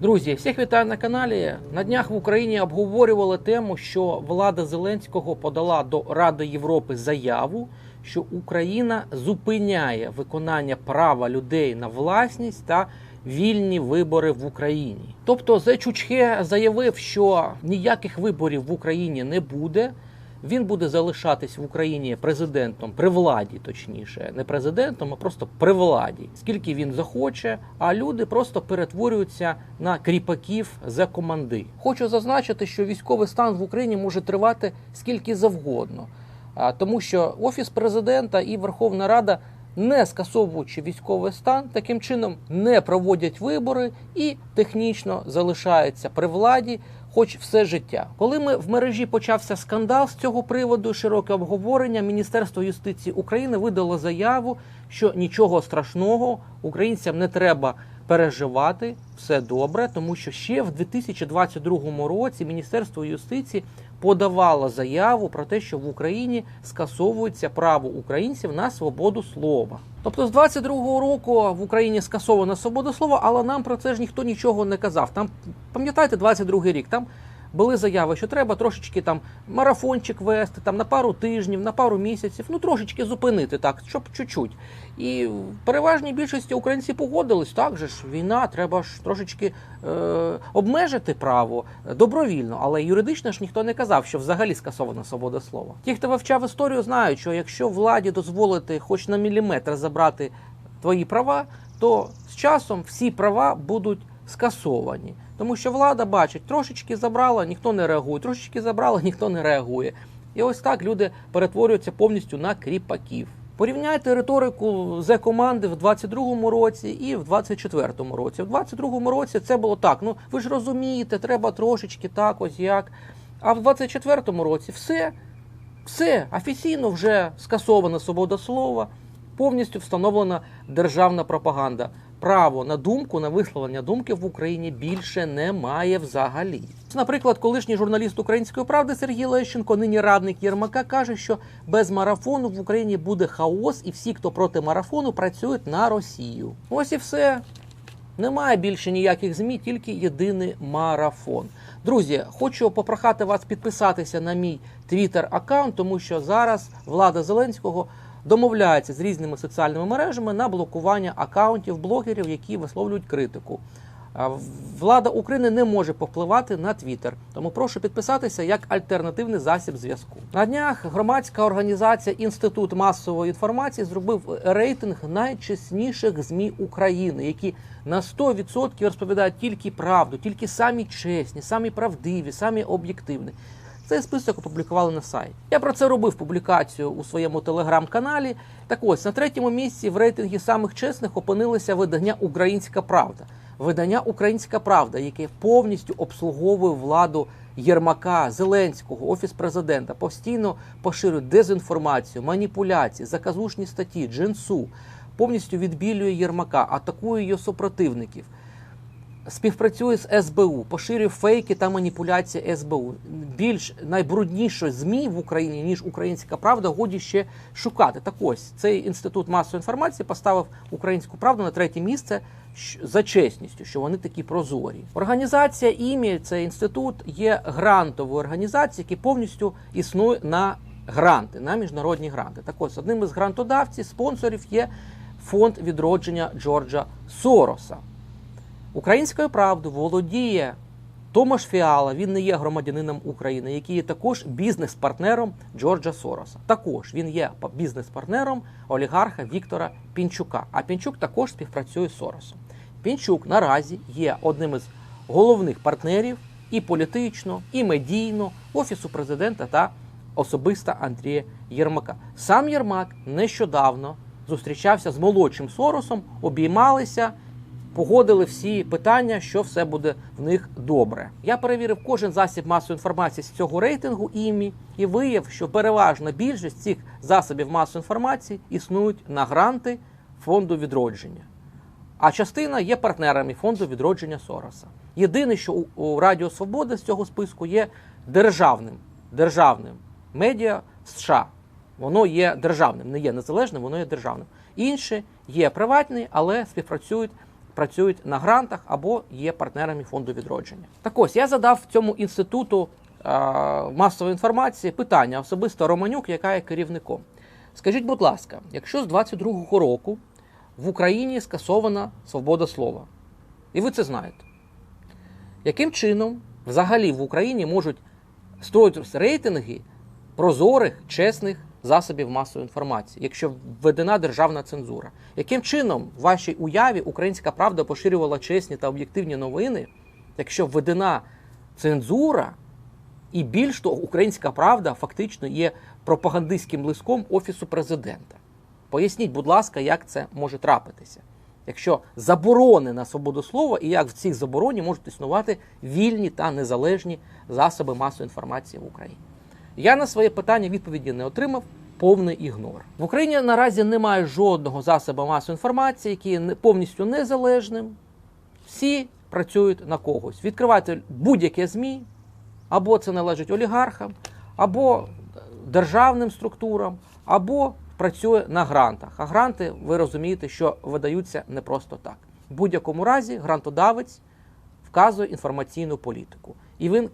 Друзі, всіх вітаю на каналі. На днях в Україні обговорювали тему, що влада Зеленського подала до Ради Європи заяву, що Україна зупиняє виконання права людей на власність та вільні вибори в Україні. Тобто Зе Чучхе заявив, що ніяких виборів в Україні не буде. Він буде залишатись в Україні президентом при владі, точніше, не президентом, а просто при владі, скільки він захоче. А люди просто перетворюються на кріпаків за команди. Хочу зазначити, що військовий стан в Україні може тривати скільки завгодно, тому що офіс президента і Верховна Рада. Не скасовуючи військовий стан, таким чином не проводять вибори і технічно залишаються при владі, хоч все життя. Коли ми в мережі почався скандал з цього приводу, широке обговорення, Міністерство юстиції України видало заяву, що нічого страшного українцям не треба переживати, все добре, тому що ще в 2022 році Міністерство юстиції подавало заяву про те, що в Україні скасовується право українців на свободу слова. Тобто з 22-го року в Україні скасована свобода слова, але нам про це ж ніхто нічого не казав. Там пам'ятаєте, 22-й рік там. Були заяви, що треба трошечки там марафончик вести, там на пару тижнів, на пару місяців, ну трошечки зупинити так, щоб чуть-чуть. І в переважній більшості українці погодились, так же ж війна, треба ж трошечки е, обмежити право добровільно, але юридично ж ніхто не казав, що взагалі скасована свобода слова. Ті, хто вивчав історію, знають, що якщо владі дозволити хоч на міліметр забрати твої права, то з часом всі права будуть скасовані. Тому що влада бачить, трошечки забрала, ніхто не реагує, трошечки забрала, ніхто не реагує. І ось так люди перетворюються повністю на кріпаків. Порівняйте риторику зе команди в 22-му році і в 24-му році. В 22-му році це було так. Ну ви ж розумієте, треба трошечки так, ось як. А в 24-му році все, все офіційно вже скасована свобода слова, повністю встановлена державна пропаганда. Право на думку, на висловлення думки в Україні більше немає взагалі. Наприклад, колишній журналіст української правди Сергій Лещенко, нині радник Єрмака, каже, що без марафону в Україні буде хаос, і всі, хто проти марафону, працюють на Росію. Ось і все. Немає більше ніяких змі, тільки єдиний марафон. Друзі, хочу попрохати вас підписатися на мій твіттер аккаунт, тому що зараз влада Зеленського домовляється з різними соціальними мережами на блокування акаунтів блогерів, які висловлюють критику. Влада України не може повпливати на Твіттер, тому прошу підписатися як альтернативний засіб зв'язку. На днях громадська організація Інститут масової інформації зробив рейтинг найчесніших змі України, які на 100% розповідають тільки правду, тільки самі чесні, самі правдиві, самі об'єктивні. Цей список опублікували на сайті. Я про це робив публікацію у своєму телеграм-каналі. Так ось на третьому місці в рейтингі самих чесних опинилося видання Українська Правда. Видання Українська Правда, яке повністю обслуговує владу Єрмака, Зеленського, офіс президента, постійно поширює дезінформацію, маніпуляції, заказушні статті, джинсу, повністю відбілює Єрмака, атакує його супротивників. Співпрацює з СБУ, поширює фейки та маніпуляції СБУ. Більш найбруднішої змі в Україні ніж Українська Правда, годі ще шукати. Так ось цей інститут масової інформації поставив українську правду на третє місце за чесністю, що вони такі прозорі. Організація імі, цей інститут є грантовою організацією, яка повністю існує на гранти, на міжнародні гранти. Так ось одним із грантодавців, спонсорів є фонд відродження Джорджа Сороса. Українською правдою володіє Томаш Фіала. Він не є громадянином України, який є також бізнес-партнером Джорджа Сороса. Також він є бізнес-партнером олігарха Віктора Пінчука. А Пінчук також співпрацює з Соросом. Пінчук наразі є одним із головних партнерів і політично, і медійно офісу президента та особиста Андрія Єрмака. Сам Єрмак нещодавно зустрічався з молодшим Соросом, обіймалися погодили всі питання, що все буде в них добре. Я перевірив кожен засіб масової інформації з цього рейтингу імі і виявив, що переважна більшість цих засобів масової інформації існують на гранти фонду відродження. А частина є партнерами фонду відродження Сороса. Єдине, що у, Радіо Свобода з цього списку є державним державним медіа США. Воно є державним, не є незалежним, воно є державним. Інші є приватні, але співпрацюють працюють на грантах або є партнерами фонду відродження. Так ось я задав цьому інституту е, масової інформації питання особисто Романюк, яка є керівником. Скажіть, будь ласка, якщо з 22-го року в Україні скасована свобода слова, і ви це знаєте, яким чином взагалі в Україні можуть строїтися рейтинги прозорих, чесних засобів масової інформації, якщо введена державна цензура? Яким чином в вашій уяві українська правда поширювала чесні та об'єктивні новини, якщо введена цензура, і більш того, українська правда фактично є пропагандистським листком Офісу президента? Поясніть, будь ласка, як це може трапитися? Якщо заборони на свободу слова і як в цій забороні можуть існувати вільні та незалежні засоби масової інформації в Україні? Я на своє питання відповіді не отримав. Повний ігнор в Україні наразі немає жодного засобу масової інформації, який є повністю незалежним. Всі працюють на когось. Відкривайте будь-яке ЗМІ, або це належить олігархам, або державним структурам, або працює на грантах. А гранти, ви розумієте, що видаються не просто так. В будь-якому разі грантодавець вказує інформаційну політику. І він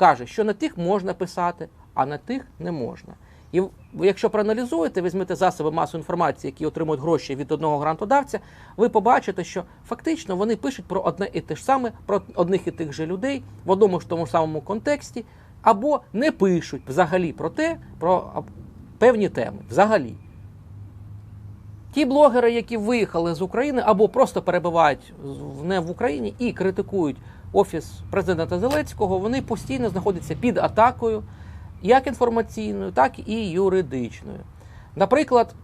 каже, що на тих можна писати, а на тих не можна. І якщо проаналізуєте, візьмете засоби масової інформації, які отримують гроші від одного грантодавця, ви побачите, що фактично вони пишуть про одне і те ж саме, про одних і тих же людей в одному ж тому самому контексті, або не пишуть взагалі про те, про певні теми. Взагалі. Ті блогери, які виїхали з України або просто перебувають не в Україні і критикують офіс президента Зеленського, вони постійно знаходяться під атакою, як інформаційною, так і юридичною. Наприклад,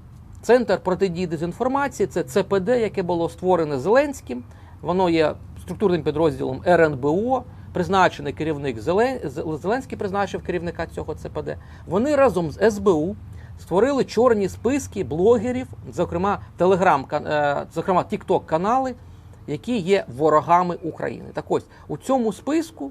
Центр протидії дезінформації це ЦПД, яке було створене Зеленським. Воно є структурним підрозділом РНБО. Призначений керівник Зелен- Зеленський призначив керівника цього ЦПД. Вони разом з СБУ створили чорні списки блогерів, зокрема Телеграм, зокрема Тікток канали, які є ворогами України. Так ось у цьому списку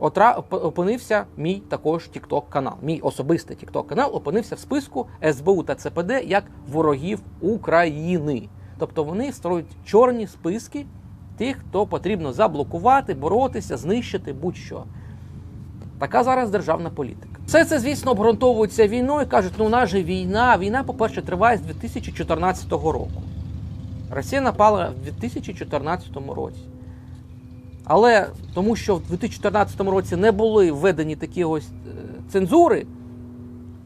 отра- опинився мій також TikTok канал. Мій особистий TikTok канал опинився в списку СБУ та ЦПД як ворогів України. Тобто вони створюють чорні списки тих, хто потрібно заблокувати, боротися, знищити будь-що. Така зараз державна політика. Все це, звісно, обґрунтовується війною. Кажуть, ну у нас же війна. Війна, по-перше, триває з 2014 року. Росія напала в 2014 році. Але тому, що в 2014 році не були введені такі ось е, цензури,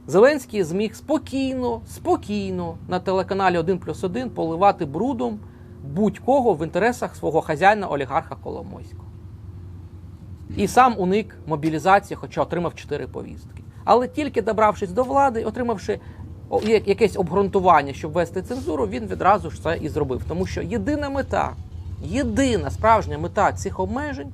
Зеленський зміг спокійно, спокійно на телеканалі 1 плюс 1 поливати брудом будь-кого в інтересах свого хазяїна олігарха Коломойського. І сам уник мобілізації, хоча отримав 4 повістки. Але тільки добравшись до влади, отримавши якесь обґрунтування, щоб ввести цензуру, він відразу ж це і зробив. Тому що єдина мета, єдина справжня мета цих обмежень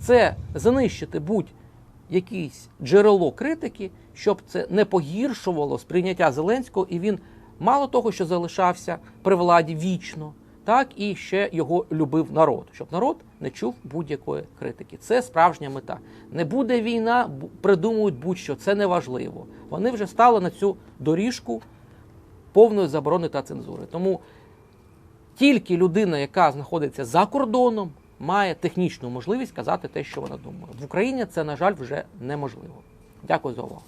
це знищити будь-якесь джерело критики, щоб це не погіршувало сприйняття Зеленського, і він мало того, що залишався при владі вічно, так і ще його любив народ, щоб народ не чув будь-якої критики. Це справжня мета. Не буде війна, придумують будь-що, це не важливо. Вони вже стали на цю доріжку повної заборони та цензури. Тому тільки людина, яка знаходиться за кордоном, має технічну можливість казати те, що вона думає. В Україні це, на жаль, вже неможливо. Дякую за увагу.